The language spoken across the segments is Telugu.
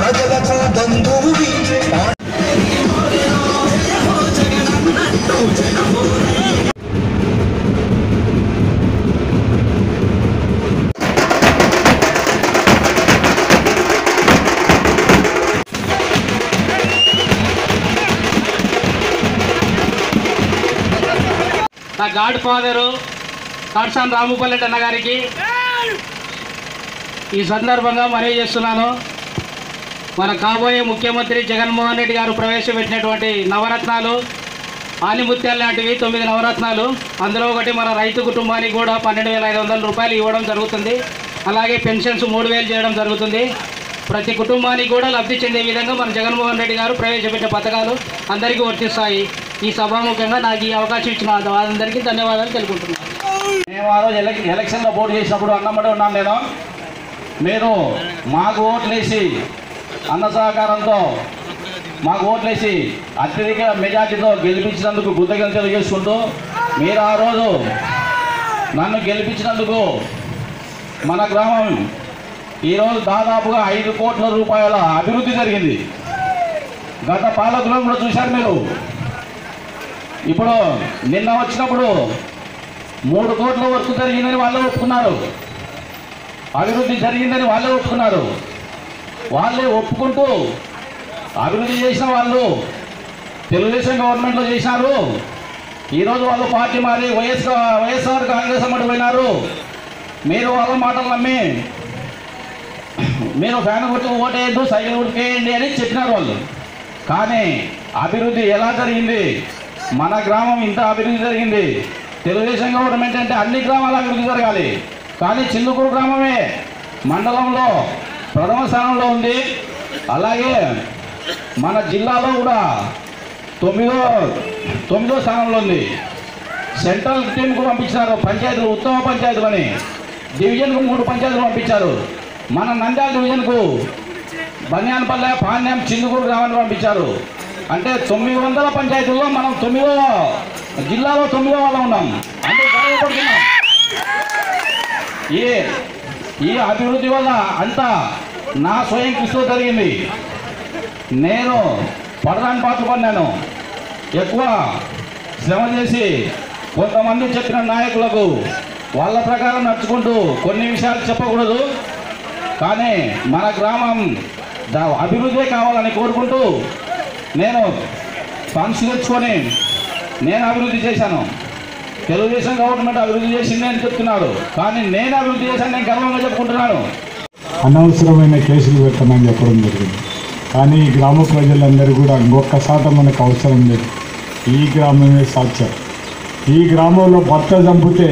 ప్రజలకు బంధువువి నా గాడ్ ఫాదరు కాట్సాన్ రాముపల్లెట్ అన్న గారికి ఈ సందర్భంగా మనవి చేస్తున్నాను? మన కాబోయే ముఖ్యమంత్రి జగన్మోహన్ రెడ్డి గారు ప్రవేశపెట్టినటువంటి నవరత్నాలు ఆనిముత్యాలు లాంటివి తొమ్మిది నవరత్నాలు. అందులో ఒకటి మన రైతు కుటుంబానికి కూడా పన్నెండు వేల ఐదు వందల రూపాయలు ఇవ్వడం జరుగుతుంది. అలాగే పెన్షన్స్ మూడు వేలు చేయడం జరుగుతుంది. ప్రతి కుటుంబానికి కూడా లబ్ధి చెందే విధంగా మన జగన్మోహన్ రెడ్డి గారు ప్రవేశపెట్టిన పథకాలు అందరికీ వర్తిస్తాయి. ఈ సభాముఖంగా నాకు ఈ అవకాశం ఇచ్చిన అందరికీ ధన్యవాదాలు తెలుపుకుంటున్నాను. మేము ఆ రోజు ఎలక్షన్లో పోటీ చేసినప్పుడు అన్నమాట ఉన్నాను నేను మీరు మాకు ఓట్లేసి అన్న సహకారంతో మాకు ఓట్లేసి అత్యధిక మెజార్టీతో గెలిపించినందుకు కృతజ్ఞత తెలియజేసుకుంటూ మీరు ఆ రోజు నన్ను గెలిపించినందుకు మన గ్రామం ఈరోజు దాదాపుగా ఐదు కోట్ల రూపాయల అభివృద్ధి జరిగింది. గత పాలకులను కూడా చూశారు మీరు. ఇప్పుడు నిన్న వచ్చినప్పుడు మూడు కోట్ల వరకు జరిగిందని వాళ్ళే ఒప్పుకున్నారు. అభివృద్ధి జరిగిందని వాళ్ళే ఒప్పుకున్నారు. వాళ్ళే ఒప్పుకుంటూ అభివృద్ధి చేసిన వాళ్ళు తెలుగుదేశం గవర్నమెంట్లో చేసినారు ఈరోజు వాళ్ళు పార్టీ మారి వైఎస్ వైఎస్ఆర్ కాంగ్రెస్ అమ్మటి పోయినారు. మీరు వాళ్ళ మాటలు నమ్మి మీరు ఫ్యాన్ గుర్తుకు ఓటేయద్దు సైకిల్ గుర్తుకేయండి అని చెప్పినారు వాళ్ళు. కానీ అభివృద్ధి ఎలా జరిగింది? మన గ్రామం ఇంత అభివృద్ధి జరిగింది. తెలుగుదేశం గవర్నమెంట్ అంటే అన్ని గ్రామాల అభివృద్ధి జరగాలి. కానీ చిందుకూరు గ్రామమే మండలంలో ప్రథమ స్థానంలో ఉంది. అలాగే మన జిల్లాలో కూడా తొమ్మిదో తొమ్మిదో స్థానంలో ఉంది. సెంట్రల్ టీంకు పంపించారు పంచాయతీలు ఉత్తమ పంచాయతీలని డివిజన్కు మూడు పంచాయతీలు పంపించారు. మన నంద్యాల డివిజన్కు బన్యాన్పల్లె పాణ్యం చిందుకూరు గ్రామాన్ని పంపించారు. అంటే తొమ్మిది వందల పంచాయతీల్లో మనం తొమ్మిదో జిల్లాలో తొమ్మిదో వాళ్ళం ఉన్నాం. అంటే గర్వపడుతున్నాం ఈ ఈ అభివృద్ధి వల్ల అంతా నా స్వయం కృషితో జరిగింది. నేను పడరాని పాత్ర పడినాను. ఎక్కువ శ్రమ చేసి కొంతమంది చెప్పిన నాయకులకు వాళ్ళ ప్రకారం నడుచుకుంటూ కొన్ని విషయాలు చెప్పకూడదు. కానీ మన గ్రామం దా- అభివృద్ధి కావాలని కోరుకుంటూ నేను ఫండ్స్ తెచ్చుకొని నేను అభివృద్ధి చేశాను. తెలుగుదేశం గవర్నమెంట్ అభివృద్ధి చేసింది అని చెప్తున్నారు. కానీ నేను అభివృద్ధి చేశాను నేను గర్వంగా చెప్పుకుంటున్నాను. అనవసరమైన కేసులు పెట్టమని చెప్పడం జరిగింది. కానీ ఈ గ్రామ ప్రజలందరూ కూడా ఇంకొక శాతం మనకు అవసరం లేదు. ఈ గ్రామమే సాక్ష్యం ఈ గ్రామంలో భర్త చంపితే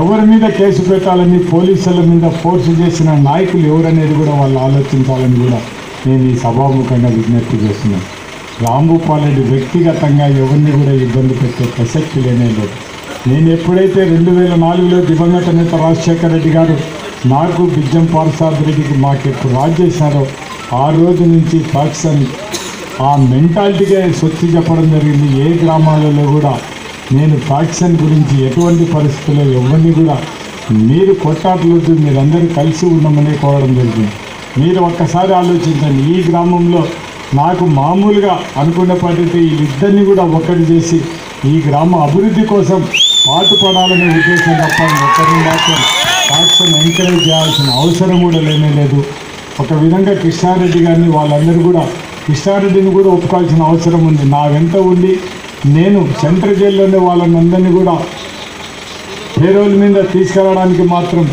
ఎవరి మీద కేసు పెట్టాలని పోలీసుల మీద ఫోర్స్ చేసిన నాయకులు ఎవరనేది కూడా వాళ్ళు ఆలోచించాలని కూడా నేను ఈ సభాముఖంగా విజ్ఞప్తి చేస్తున్నాను. రాంభూపాలరెడ్డి వ్యక్తిగతంగా ఎవరిని కూడా ఇబ్బంది పెట్టే ప్రసక్తి లేనే లేదు. నేను ఎప్పుడైతే రెండు వేల నాలుగులో దివంగత నేత రాజశేఖర రెడ్డి గారు నాకు బిజ్జం పార్సాద్ రెడ్డికి మాకు ఎప్పుడు చేశారో ఆ రోజు నుంచి పాకిస్తాన్ ఆ మెంటాలిటీగా సొత్తి చెప్పడం జరిగింది. ఏ గ్రామాలలో కూడా నేను పాకిస్తాన్ గురించి ఎటువంటి పరిస్థితుల్లో ఎవరిని కూడా మీరు కొట్టాట్లొద్దు మీరందరూ కలిసి ఉండమని కోరడం జరిగింది. మీరు ఒక్కసారి ఆలోచించండి. ఈ గ్రామంలో నాకు మామూలుగా అనుకున్నప్పటికీ పద్ధతి వీళ్ళిద్దరిని కూడా ఒక్కటి చేసి ఈ గ్రామ అభివృద్ధి కోసం పాటుపడాలనే ఉద్దేశం తప్ప ఒక్కరిని మాత్రం ఫ్యాక్షన్ ఎంకరేజ్ చేయాల్సిన అవసరం కూడా లేనే లేదు. ఒక విధంగా కృష్ణారెడ్డి గారిని వాళ్ళందరూ కూడా కృష్ణారెడ్డిని కూడా ఒప్పుకోవాల్సిన అవసరం ఉంది. నా వెంట ఉండి నేను సెంట్రల్ జైల్లోనే వాళ్ళని అందరినీ కూడా పేరోల మీద తీసుకెళ్ళడానికి మాత్రం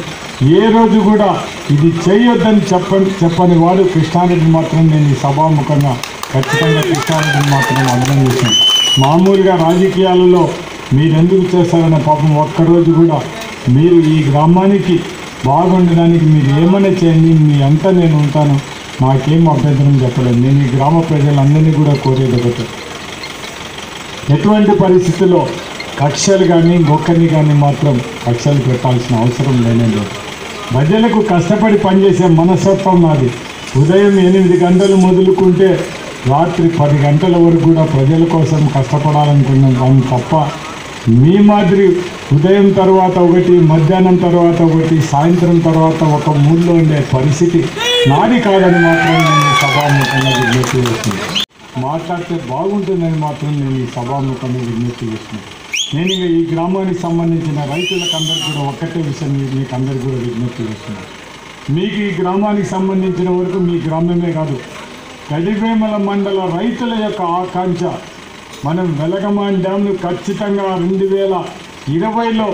ఏ రోజు కూడా ఇది చేయొద్దని చెప్పని చెప్పని వాడు కృష్ణారెడ్డిని మాత్రం నేను ఈ సభాముఖంగా ఖచ్చితంగా కృష్ణారెడ్డిని మాత్రం అర్థం చేశాను మామూలుగా రాజకీయాలలో మీరు ఎందుకు చేస్తారనే పాపం ఒక్కరోజు కూడా మీరు ఈ గ్రామానికి బాగుండడానికి మీరు ఏమైనా చేయండి మీ అంతా నేను ఉంటాను. మాకేం అభ్యంతరం చెప్పలేదు. నేను ఈ గ్రామ ప్రజలందరినీ కూడా కోరేది ఎటువంటి పరిస్థితుల్లో కక్షలు కానీ ఇంకొకరిని కానీ మాత్రం కక్షలు పెట్టాల్సిన అవసరం లేనే లేదు ప్రజలకు కష్టపడి పనిచేసే మనస్తత్వం నాది. ఉదయం ఎనిమిది గంటలు మొదలుకుంటే రాత్రి పది గంటల వరకు కూడా ప్రజల కోసం కష్టపడాలనుకున్నాం కానీ తప్ప మీ మాదిరి ఉదయం తర్వాత ఒకటి మధ్యాహ్నం తర్వాత ఒకటి సాయంత్రం తర్వాత ఒక మూడ్లో ఉండే పరిస్థితి నాది కాదని మాత్రం నేను సభాముఖంగా విజ్ఞప్తి చేస్తున్నాను. మాట్లాడితే బాగుంటుందని మాత్రం నేను ఈ సభాముఖంగా విజ్ఞప్తి చేస్తున్నాను. నేను ఇక ఈ గ్రామానికి సంబంధించిన రైతులకు అందరికీ కూడా ఒక్కటే విషయం మీ- మీకు అందరికీ కూడా విజ్ఞప్తి చేస్తున్నాను. మీకు ఈ గ్రామానికి సంబంధించిన వరకు మీ గ్రామమే కాదు గడివేమల మండల రైతుల యొక్క ఆకాంక్ష. మనం వెలగమాన్ డ్యామ్ను ఖచ్చితంగా రెండు వేల ఇరవైలో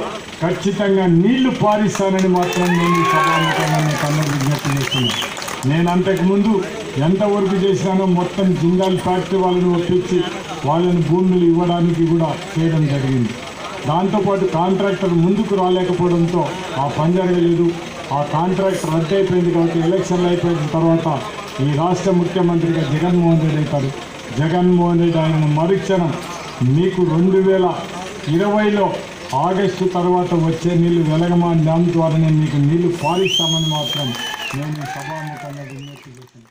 ఖచ్చితంగా నీళ్ళు పారిస్తానని మాత్రం నేను సభాముఖంగా మీకు అందరూ విజ్ఞప్తి చేస్తున్నాను. నేను అంతకుముందు ఎంతవరకు చేసినానో మొత్తం జిందాల్ ఫ్యాక్టరీ వాళ్ళని ఒప్పించి వాళ్ళని భూములు ఇవ్వడానికి కూడా చేయడం జరిగింది. దాంతోపాటు కాంట్రాక్టర్ ముందుకు రాలేకపోవడంతో ఆ పని జరగలేదు. ఆ కాంట్రాక్ట్ రద్దు అయిపోయింది కాబట్టి ఎలక్షన్లు అయిపోయిన తర్వాత ఈ రాష్ట్ర ముఖ్యమంత్రిగా జగన్మోహన్ రెడ్డి అవుతారు. జగన్మోహన్ రెడ్డి ఆయన మరుక్షణం మీకు రెండు వేల ఇరవైలో ఆగస్టు తర్వాత వచ్చే నీళ్ళు వెలగమాన్ డ్యామ్ ద్వారానే మీకు నీళ్ళు పారిస్తామని మాత్రం నేను సభాముఖంగా విజ్ఞప్తి చేస్తున్నాను.